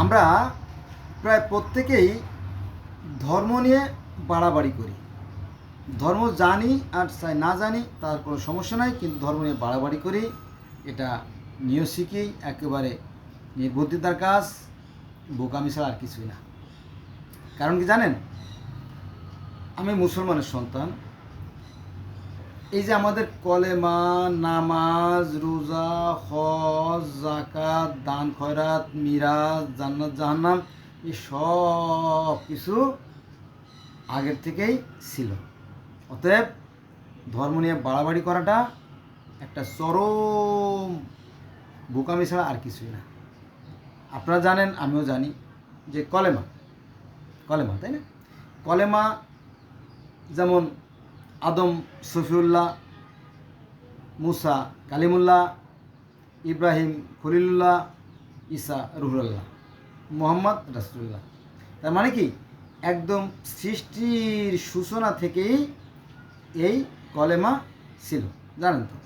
আমরা প্রায় প্রত্যেকেই ধর্ম নিয়ে বাড়াবাড়ি করি। ধর্ম জানি আর চাই না জানি তার কোনো সমস্যা নাই, কিন্তু ধর্ম নিয়ে বাড়াবাড়ি করি, এটা নিয়ে শিখি একেবারে নির্বুদ্ধিতার কাজ, বোকামি ছাড়া আর কিছুই না। কারণ কি জানেন? আমি মুসলমানের সন্তান এই যে আমাদের কলেমা নামাজ, রোজা, হজ জাকাত দান, খয়রাত, মিরাজ, জান্নাত, জাহান্নাম, এই সব কিছু আগের থেকেই ছিল। অতএব ধর্ম নিয়ে বাড়াবাড়ি করাটা একটা চরম বোকামি ছাড়া আর কিছুই না। আপনারা জানেন, আমিও জানি যে কলেমা কলেমা, তাই না? কলেমা যেমন আদম, সফিউল্লাহ, মুসা, কালিমুল্লাহ, ইব্রাহিম, খলিলুল্লাহ, ঈসা, রুহুল্লাহ, মোহাম্মদ রাসুল্লাহ তার মানে কি? একদম সৃষ্টির সূচনা থেকেই এই কলেমা ছিল। জানেন তো?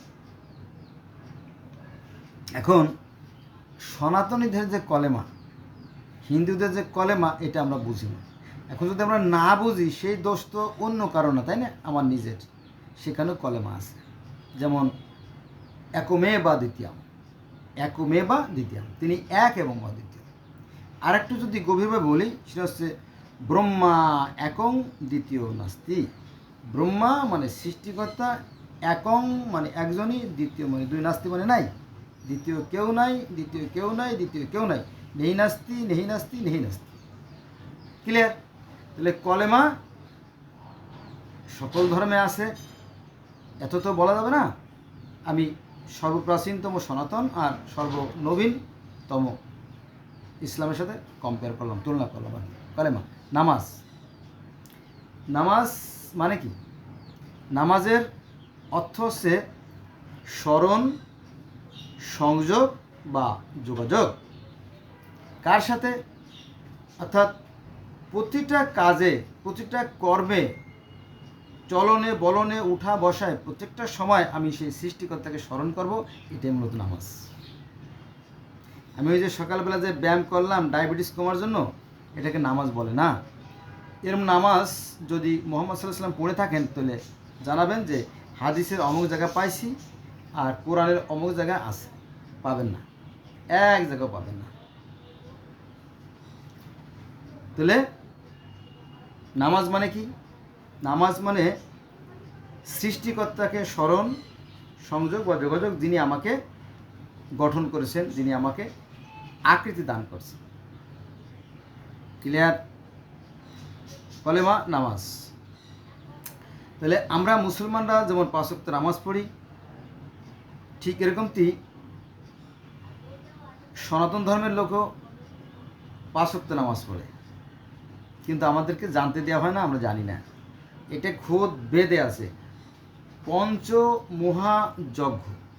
এখন সনাতনীদের যে কলেমা, হিন্দুদের যে কলেমা, এটা আমরা বুঝি না। এখন যদি আমরা না বুঝি, সেই দোষ তো অন্য কারণে, তাই না? আমার নিজের। সেখানেও কলেমা আছে। যেমন একমে বা দ্বিতীয়াম। একমে বা দ্বিতীয়াম। তিনি এক এবং অদ্বিতীয়। আর একটু যদি গভীরভাবে বলি, সেটা হচ্ছে, ব্রহ্মা একং দ্বিতীয় নাস্তি। ব্রহ্মা মানে সৃষ্টিকর্তা, একং মানে একজনই, দ্বিতীয় মানে দুই নাস্তি মানে নাই। দ্বিতীয় কেউ নাই, দ্বিতীয় কেউ নাই, দ্বিতীয় কেউ নাই। নেহি নাস্তি নেহি নাস্তি নেহি নাস্তি। ক্লিয়ার? তাহলে কলেমা সকল ধর্মে আছে, এত তো বলা যাবে না। আমি সর্বপ্রাচীনতম সনাতন আর সর্বনবীনতম ইসলামের সাথে কম্পেয়ার করলাম, তুলনা করলাম আর। কালেমা, নামাজ। নামাজ মানে কি? নামাজের অর্থ হচ্ছে স্মরণ, সংযোগ বা যোগাযোগ। কার সাথে? অর্থাৎ প্রতিটা কাজে, প্রতিটা কর্মে, চলনে, বলনে, উঠা, বসায় প্রত্যেকটা সময় আমি সেই সৃষ্টিকর্তাকে স্মরণ করব, এটাই মূলত নামাজ। আমি ওই যে সকালবেলা যে ব্যায়াম করলাম ডায়াবেটিস কমার জন্য, এটাকে নামাজ বলে না। এরম নামাজ যদি মোহাম্মদ সাল্লাহ পড়ে থাকেন, তাহলে জানাবেন যে হাদিসের অমুক জায়গা পাইছি আর কোরআনের অমুক জায়গায় আছে, পাবেন না। এক জায়গাও পাবেন না। তাহলে নামাজ মানে কি? নামাজ মানে সৃষ্টিকর্তাকে স্মরণ, সংযোগ বা যোগাযোগ যিনি আমাকে গঠন করেছেন, যিনি আমাকে আকৃতি দান করছেন। ক্লিয়ার কলেমা নামাজ। তাহলে আমরা মুসলমানরা যেমন পাঁচ ওয়াক্ত নামাজ পড়ি, ঠিক এরকমটি সনাতন ধর্মের লোকও পাঁচ ওয়াক্ত নামাজ পড়ে। কিন্তু আমাদেরকে জানতে দেওয়া হয় না, আমরা জানি না। এটা খোদ বেদে আছে। পঞ্চ মহাযজ্ঞ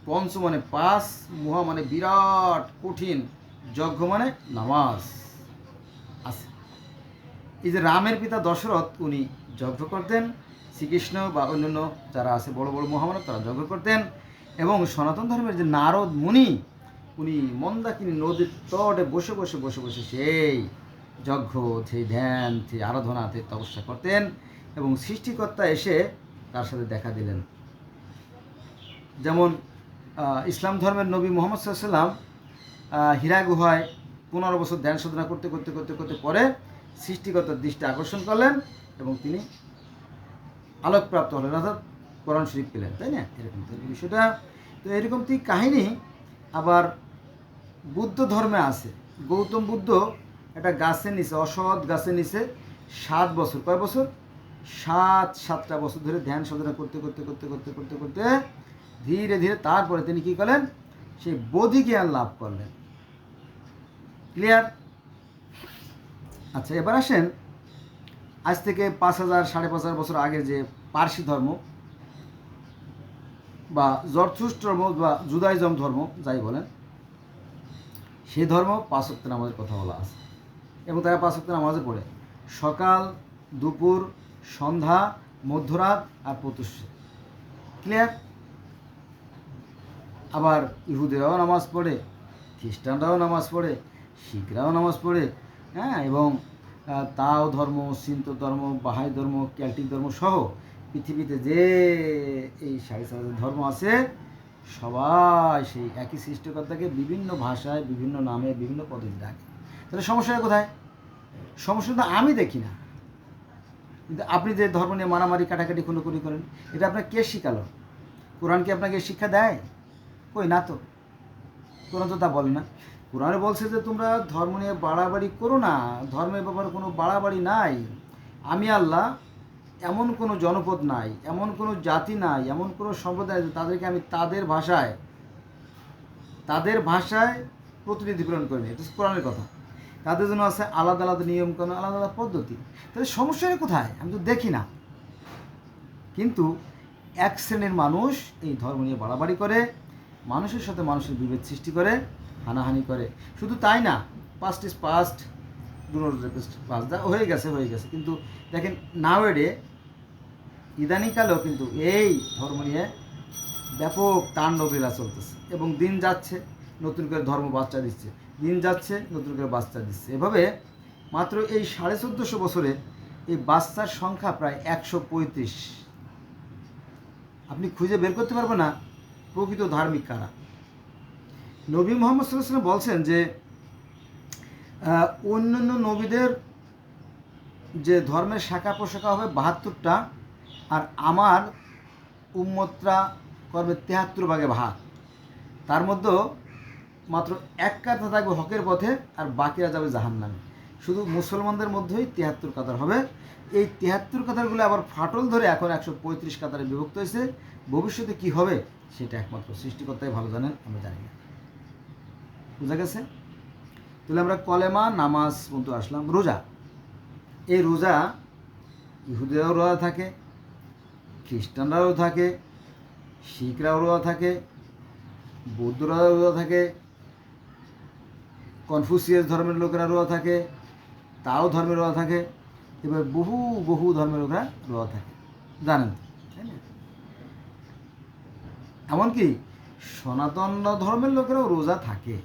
পঞ্চ মানে পাঁচ, মহা মানে বিরাট কঠিন যজ্ঞ মানে নামাজ আছে। এই যে রামের পিতা দশরথ, উনি যজ্ঞ করতেন। শ্রীকৃষ্ণ বা অন্যান্য যারা আছে, বড় বড় মহামানব, তারা যজ্ঞ করতেন। এবং সনাতন ধর্মের যে নারদ মুনি, উনি মন্দাকিনী নদীর তটে বসে বসে বসে বসে সেই যজ্ঞ সেই ধ্যান সেই আরাধনা তপস্যা করতেন এবং সৃষ্টিকর্তা এসে তার সাথে দেখা দিলেন। যেমন ইসলাম ধর্মের নবী মোহাম্মদ সাল্লাম হীরা গুহায় পনেরো বছর ধ্যান সাধনা করতে করতে করতে করতে পরে সৃষ্টিকর্তার দৃষ্টি আকর্ষণ করলেন এবং তিনি আলোকপ্রাপ্ত হলেন, অর্থাৎ কোরআন শরীফ পেলেন, তাই না? এরকম বিষয়টা। তো এরকম কাহিনী আবার বুদ্ধ ধর্মে আছে। গৌতম বুদ্ধ একটা গাছের নিচে, অসৎ গাছের নিচে সাত বছর। কয় বছর? সাত, সাতটা বছর ধরে ধ্যান সাধনা করতে করতে করতে করতে করতে করতে ধীরে ধীরে তারপরে তিনি কী করলেন? সেই বোধি জ্ঞান লাভ করলেন। ক্লিয়ার আচ্ছা এবার আসেন। আজ থেকে পাঁচ হাজার, সাড়ে পাঁচ হাজার বছর আগে যে পার্সি ধর্ম বা জরথুস ধর্ম বা জুদাইজম ধর্ম, যাই বলেন, সেই ধর্ম পাঁচ ওয়াক্ত নামাজের কথা বলা আছে। এবং তারা পাঁচ ওয়াক্ত নামাজও পড়ে। সকাল, দুপুর, সন্ধ্যা, মধ্যরাত আর প্রতুষ্য ক্লিয়ার আবার ইহুদেরাও নামাজ পড়ে, খ্রিস্টানরাও নামাজ পড়ে, শিখরাও নামাজ পড়ে হ্যাঁ এবং তাও ধর্ম সিন্ত ধর্ম, বাহাই ধর্ম, ক্যালটিক ধর্ম সহ পৃথিবীতে যে এই সাড়ে সাত ধর্ম আছে, সবাই সেই একই সৃষ্টিকর্তাকে বিভিন্ন ভাষায়, বিভিন্ন নামে, বিভিন্ন পদ্ধতি ডাকে। তাহলে সমস্যাটা কোথায়? সমস্যা তো আমি দেখি না। কিন্তু আপনি যে ধর্ম নিয়ে মারামারি, কাটাকাটি, খুনোখুনি করেন, এটা আপনার কে শিখালো? কোরআন কি আপনাকে শিক্ষা দেয়? কই না তো। কোরআন তো তা বলে না। কোরআনে বলছে যে তোমরা ধর্ম নিয়ে বাড়াবাড়ি করো না। ধর্মের ব্যাপারে কোনো বাড়াবাড়ি নাই। আমি আল্লাহ এমন কোনো জনপদ নাই, এমন কোনো জাতি নাই, এমন কোনো সম্প্রদায় তাদেরকে আমি তাদের ভাষায় তাদের ভাষায় প্রতিনিধি প্রেরণ করিনি। এটা কোরআনের কথা। তাদের জন্য আছে আলাদা আলাদা নিয়ম কানুন, আলাদা আলাদা পদ্ধতি। তাহলে সমস্যাটা কোথায়? আমি তো দেখি না। কিন্তু এক শ্রেণির মানুষ এই ধর্ম নিয়ে বাড়াবাড়ি করে, মানুষের সাথে মানুষের বিভেদ সৃষ্টি করে, হানাহানি করে। শুধু তাই না পাস্ট ইজ পাস্ট দা হয়ে গেছে হয়ে গেছে। কিন্তু দেখেন নাওয়েডে ইদানিকালেও কিন্তু এই ধর্ম নিয়ে ব্যাপক তাণ্ডবলীলা চলতেছে এবং দিন যাচ্ছে, নতুন করে ধর্ম বাচ্চা দিচ্ছে। দিন যাচ্ছে, নতুন করে বাচ্চা দিচ্ছে। এভাবে মাত্র এই সাড়ে চোদ্দোশো বছরে এই বাচ্চার সংখ্যা প্রায় একশো পঁয়ত্রিশ। আপনি খুঁজে বের করতে পারবেন না, প্রকৃত ধার্মিক কারা। নবী মোহাম্মদ সাল্লাহ বলছেন যে অন্যান্য নবীদের যে ধর্মের শাখা পোশাখা হবে বাহাত্তরটা, আর আমার উম্মতরা করবে তেহাত্তর ভাগে ভাগ। তার মধ্যে মাত্র এক কাতা থাকবে হকের পথে আর বাকিরা যাবে জাহান নামে শুধু মুসলমানদের মধ্যেই তিয়াত্তর কাতার হবে। এই তিয়াত্তর কাতারগুলো আবার ফাটল ধরে এখন একশো পঁয়ত্রিশ কাতারে বিভক্ত হয়েছে। ভবিষ্যতে কি হবে সেটা একমাত্র সৃষ্টিকর্তাই ভালো জানেন, আমরা জানি না। বুঝা গেছে? তাহলে আমরা কলেমা, নামাজ পর্যন্ত আসলাম। রোজা। এই রোজা ইহুদিরাও রোজা থাকে, খ্রিস্টানরাও থাকে, শিখরাও রোজা থাকে, বৌদ্ধরাও রোজা থাকে কনফুসিয়াস ধর্মের লোকেরা রোয়া থাকে, তাও ধর্মের রোজা থাকে, এবার বহু বহু ধর্মের লোকেরা রোয়া থাকে। জানেন? এমনকি সনাতন ধর্মের লোকেরাও রোজা থাকে।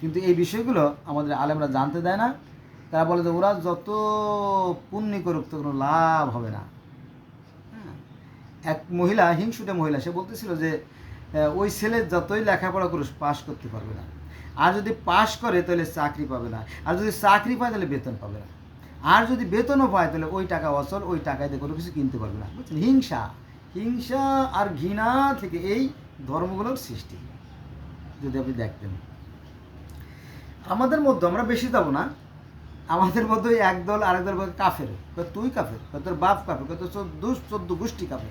কিন্তু এই বিষয়গুলো আমাদের আলেমরা জানতে দেয় না। তারা বলে যে ওরা যত পুণ্য করুক তো কোনো লাভ হবে না। হ্যাঁ। এক মহিলা, হিংসুটে মহিলা, সে বলতেছিল যে ওই ছেলে যতই লেখাপড়া করুস পাশ করতে পারবে না। আর যদি পাশ করে, তাহলে চাকরি পাবে না। আর যদি চাকরি পায়, তাহলে বেতন পাবে না। আর যদি বেতনও পায়, তাহলে ওই টাকা অচল, ওই টাকায় দিয়ে কোনো কিছু কিনতে পারবে না। বুঝছেন? হিংসা। হিংসা আর ঘৃণা থেকে এই ধর্মগুলোর সৃষ্টি। যদি আপনি দেখতেন। আমাদের মধ্যে আমরা বেশি যাব না। আমাদের মধ্যে ওই এক দল, আরেক দল কাফের। তুই কাফের? তোর বাপ কাফের? তোর চোদ্দ চোদ্দ গোষ্ঠী কাফের।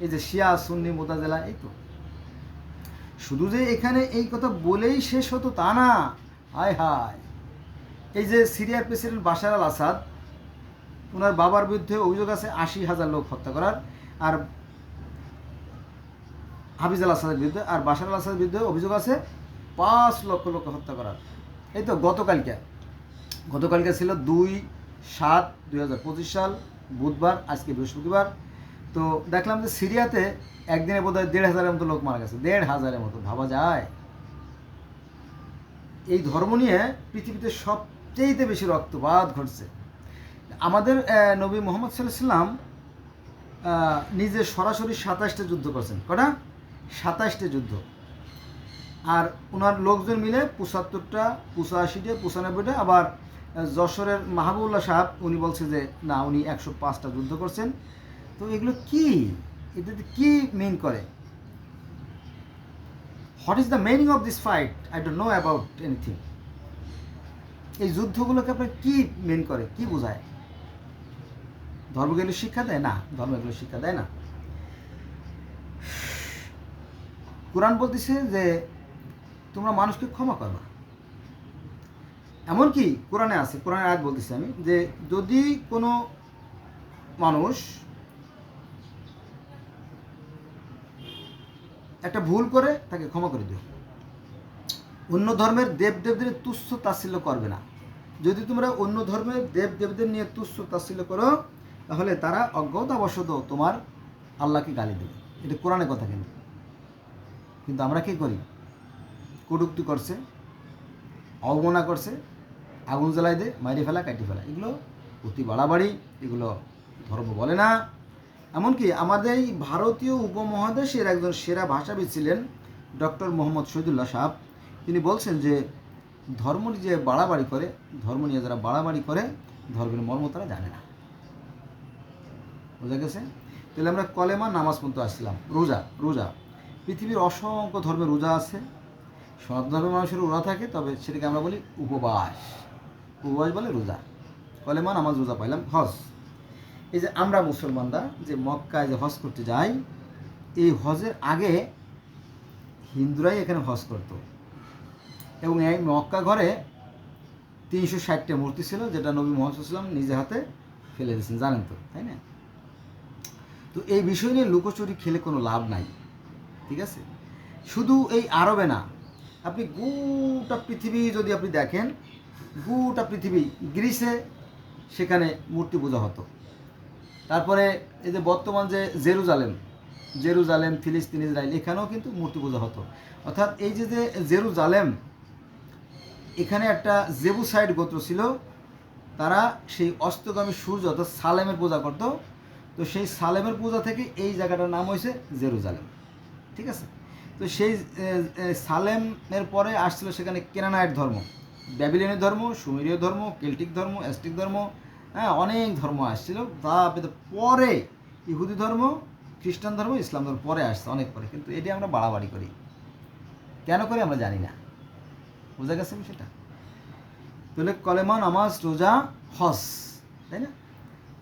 এই যে শিয়া, সুন্নি, মোতাজেলা, এই তো। শুধু যে এখানে এই কথা বলেই শেষ হতো তা না। হায় হায়। এই যে সিরিয়ার প্রেসিডেন্ট বাশার আল আসাদ ওনার বাবার বিরুদ্ধে অভিযোগ আছে আশি হাজার লোক হত্যা করার, আর হাফিজ আল আসাদের বিরুদ্ধে, আর বাশার আল আসাদের বিরুদ্ধে অভিযোগ আছে পাঁচ লক্ষ লোক হত্যা করার। এই তো গতকালকে গতকালকে ছিল দুই সাত দুই সাল, বুধবার, আজকে বৃহস্পতিবার তো দেখলাম যে সিরিয়াতে একদিনে বোধ হয় দেড় হাজারের মতো লোক মারা গেছে, দেড় হাজারের মতো, ভাবা যায়। এই ধর্ম নিয়ে পৃথিবীতে সবচেয়েতে বেশি রক্তপাত ঘটছে। আমাদের নবী মোহাম্মদ সাল্লাম নিজে সরাসরি সাতাশটা যুদ্ধ করছেন। কটা? সাতাশটা যুদ্ধ। আর ওনার লোকজন মিলে পঁচাত্তরটা, পঁচাশিটা, পঁচানব্বইটা, আবার যশোরের মাহবুবুল্লাহ সাহেব, উনি বলছে যে, না, উনি একশো পাঁচটা যুদ্ধ করছেন। তো এগুলো কি? এটাতে কি মিন করে? What is the meaning of this fight I don't know about anything এই যুদ্ধগুলোকে আপনার কি মেন করে? কি বোঝায়? ধর্মগুলো শিক্ষা দেয়? না ধর্ম এগুলো শিক্ষা দেয় না। কোরআন বলতেছে যে তোমরা মানুষকে ক্ষমা করবা। এমনকি কোরআনে আছে, কোরআনের আয়াত বলতেছি আমি, যে যদি কোনো মানুষ একটা ভুল করে তাকে ক্ষমা করে দিও। অন্য ধর্মের দেব দেবদের তুচ্ছ তাচ্ছিল্য করবে না। যদি তোমরা অন্য ধর্মের দেব দেবদের নিয়ে তুচ্ছ তাচ্ছিল্য করো, তাহলে তারা অজ্ঞতাবশত তোমার আল্লাহকে গালি দেবে। এটা কোরআনের কথা কেন কিন্তু আমরা কি করি? কটুক্তি করছে, অবমাননা করছে, আগুন জ্বালাই দে মাইরে ফেলা কাটি ফেলা এগুলো অতি বাড়াবাড়ি, এগুলো ধর্ম বলে না। এমনকি আমাদের এই ভারতীয় উপমহাদেশের একজন সেরা ভাষাবিদ ছিলেন ডক্টর মোহাম্মদ শহীদুল্লাহ সাহ তিনি বলছেন যে, ধর্ম যে বাড়াবাড়ি করে, ধর্ম নিয়ে যারা বাড়াবাড়ি করে, ধর্মের মর্ম তারা জানে না। বোঝা গেছে? তাহলে আমরা কলেমা নামাজ পর্যন্ত আসছিলাম। রোজা রোজা। পৃথিবীর অসংখ্য ধর্মের রোজা আছে। সনাতন ধর্মের মানুষের রোজা থাকে, তবে সেটাকে আমরা বলি উপবাস। উপবাস বলে রোজা। কলেমা নামাজ রোজা পাইলাম। হজ। এই যে আমরা মুসলমানরা যে মক্কায় যে হজ করতে যাই, এই হজের আগে হিন্দুরাই এখানে হজ করতো। এবং এই মক্কা ঘরে তিনশো ষাটটা মূর্তি ছিল, যেটা নবী মোহাম্মদ সাল্লাম নিজে হাতে ফেলে দিয়েছেন, জানেন তো, তাই না? তো এই বিষয় নিয়ে লুকোচুরি খেলে কোনো লাভ নাই, ঠিক আছে? শুধু এই আরবে না, আপনি গোটা পৃথিবী যদি আপনি দেখেন, গোটা পৃথিবী, গ্রিসে সেখানে মূর্তি পূজা হতো। তারপরে এই যে বর্তমান যে জেরুজালেম জেরুজালেম, ফিলিস্তিন, ইসরায়েল, এখানেও কিন্তু মূর্তি পূজা হতো। অর্থাৎ এই যে যে জেরুজালেম, এখানে একটা জেবুসাইড গোত্র ছিল, তারা সেই অস্তগামী সূর্য অর্থাৎ সালেমের পূজা করতো। তো সেই সালেমের পূজা থেকে এই জায়গাটার নাম হয়েছে জেরুজালেম। ঠিক আছে? তো সেই সালেমের পরে আসছিল সেখানে কেনানাইট ধর্ম। ব্যাবিলিয়নের ধর্ম, সুমেরীয় ধর্ম, কেল্টিক ধর্ম, অ্যাস্টিক ধর্ম হ্যাঁ অনেক ধর্ম আসছিল। তারপরে পরে ইহুদি ধর্ম, খ্রিস্টান ধর্ম, ইসলাম ধর্ম পরে আসছে, অনেক পরে। কিন্তু এটি আমরা বাড়াবাড়ি করি। কেন করি আমরা জানি না। বোঝা গেছে আমি সেটা তাহলে কলেমা, নামাজ, রোজা, হজ, তাই না?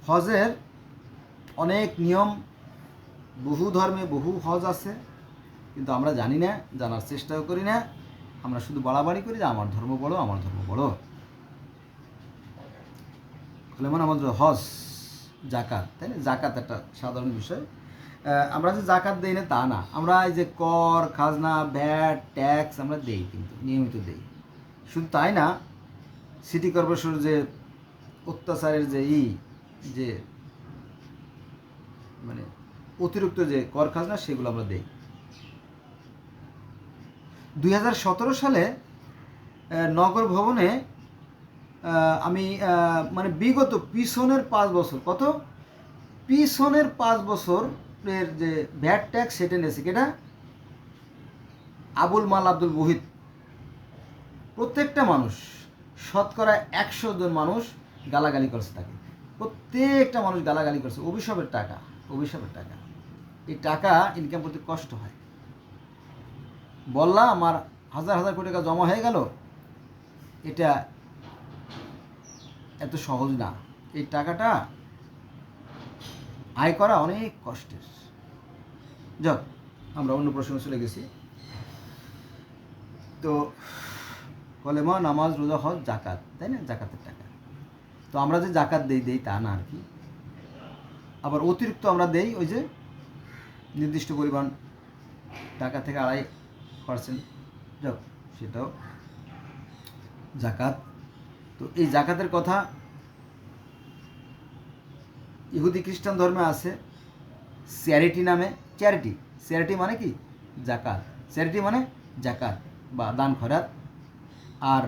হজের অনেক নিয়ম, বহু ধর্মে বহু হজ আছে। কিন্তু আমরা জানি না, জানার চেষ্টাও করি না। আমরা শুধু বাড়াবাড়ি করি যে আমার ধর্ম বড় আমার ধর্ম বড় নামাজ রোজা, হজ জাকাত তাই না? জাকাত একটা সাধারণ বিষয়। আমরা যে জাকাত দেই না তা না। আমরা এই যে কর খাজনা ভ্যাট ট্যাক্স আমরা দেই কিন্তু নিয়মিত দেই। শুধু তাই না সিটি কর্পোরেশনের যে অত্যাচারের যে ই যে মানে অতিরিক্ত যে কর খাজনা সেগুলো আমরা দেই। দুই হাজার সতেরো সালে নগর ভবনে আমি মানে বিগত পিছনের পাঁচ বছর, কত? পিছনের পাঁচ বছরের যে ভ্যাট ট্যাক্স সেটা নিয়েছে কেটা? আবুল মাল আব্দুল মুহিত। প্রত্যেকটা মানুষ, শতকরা একশো জন মানুষ গালাগালি করছে তাকে। প্রত্যেকটা মানুষ গালাগালি করছে, অভিশাপের টাকা অভিশাপের টাকা। এই টাকা ইনকাম করতে কষ্ট হয়। বললাম, আমার হাজার হাজার কোটি টাকা জমা হয়ে গেল, এটা এত সহজ না। এই টাকাটা আয় করা অনেক কষ্টের। যাক, আমরা অন্য প্রসঙ্গে চলে গেছি। তো, কলেমা, নামাজ, রোজা, হজ জাকাত তাই না? জাকাতের টাকা। তো আমরা যে জাকাত দেই দেই তা না আর কি। আবার অতিরিক্ত আমরা দেই ওই যে নির্দিষ্ট পরিমাণ টাকা থেকে আড়াই পার্সেন্ট যাক, সেটাও জাকাত তো এই জাকাতের কথা ইহুদি খ্রিস্টান ধর্মে আছে চ্যারিটি নামে চ্যারিটি চ্যারিটি মানে কি? জাকাত। চ্যারিটি মানে জাকাত বা দান খরাত আর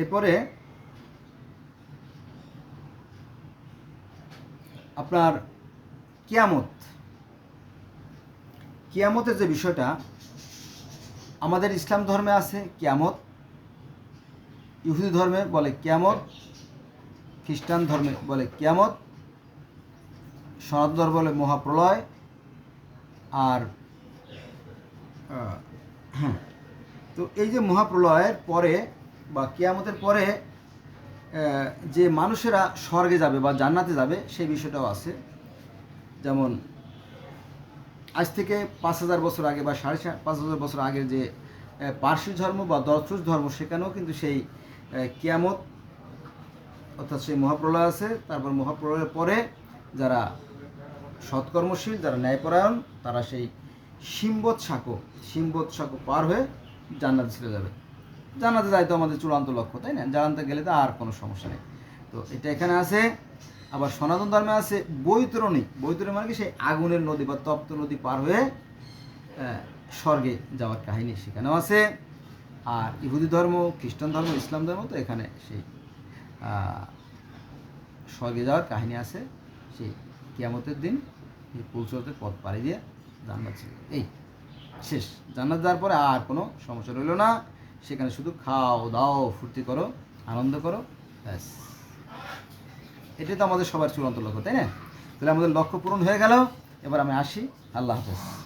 এরপরে আপনার কিয়ামত। কিয়ামতের যে বিষয়টা, আমাদের ইসলাম ধর্মে আছে কিয়ামত। ইহুদি ধর্মে বলে কিয়ামত, খ্রিস্টান ধর্মে বলে কিয়ামত, সনাতন ধর্ম বলে মহাপ্রলয়, আর হ্যাঁ তো এই যে মহাপ্রলয়ের পরে বা কিয়ামতের পরে যে মানুষেরা স্বর্গে যাবে বা জান্নাতে যাবে, সেই বিষয়টাও আছে। যেমন, আজ থেকে পাঁচ হাজার বছর আগে বা সাড়ে পাঁচ হাজার বছর আগের যে পার্সি ধর্ম বা দর্শস ধর্ম, সেখানেও কিন্তু সেই কিয়ামত, অর্থাৎ সেই মহাপ্রলয় আছে। তারপর মহাপ্রলয়ের পরে যারা সৎকর্মশীল, যারা ন্যায়পরায়ণ, তারা সেই সিম্বত সাঁকো সিম্বত সাঁকো পার হয়ে জান্নাত ছেড়ে যাবে। জান্নাতে যাই তো আমাদের চূড়ান্ত লক্ষ্য, তাই না? জানাতে গেলে তো আর কোনো সমস্যা নেই। তো এটা এখানে আছে, আবার সনাতন ধর্মে আছে বৈতরণী। বৈতরণী মানে কি? সেই আগুনের নদী বা তপ্ত নদী পার হয়ে স্বর্গে যাওয়ার কাহিনী সেখানেও আছে। আর ইহুদি ধর্ম, খ্রিস্টান ধর্ম, ইসলাম ধর্ম তো এখানে সেই স্বর্গে যাওয়ার কাহিনী আছে। সেই কিয়ামতের দিন এই পথ পাড়ি দিয়ে জান্নাত ছিল এই, শেষ। জান্নাত যাওয়ার পরে আর কোনো সমস্যা রইল না। সেখানে শুধু খাও, দাও, ফুর্তি করো, আনন্দ করো, ব্যাস। এটাই তো আমাদের সবার চূড়ান্ত লক্ষ্য, তাই না? তাহলে আমাদের লক্ষ্য পূরণ হয়ে গেল। এবার আমি আসি। আল্লাহ হাফেজ।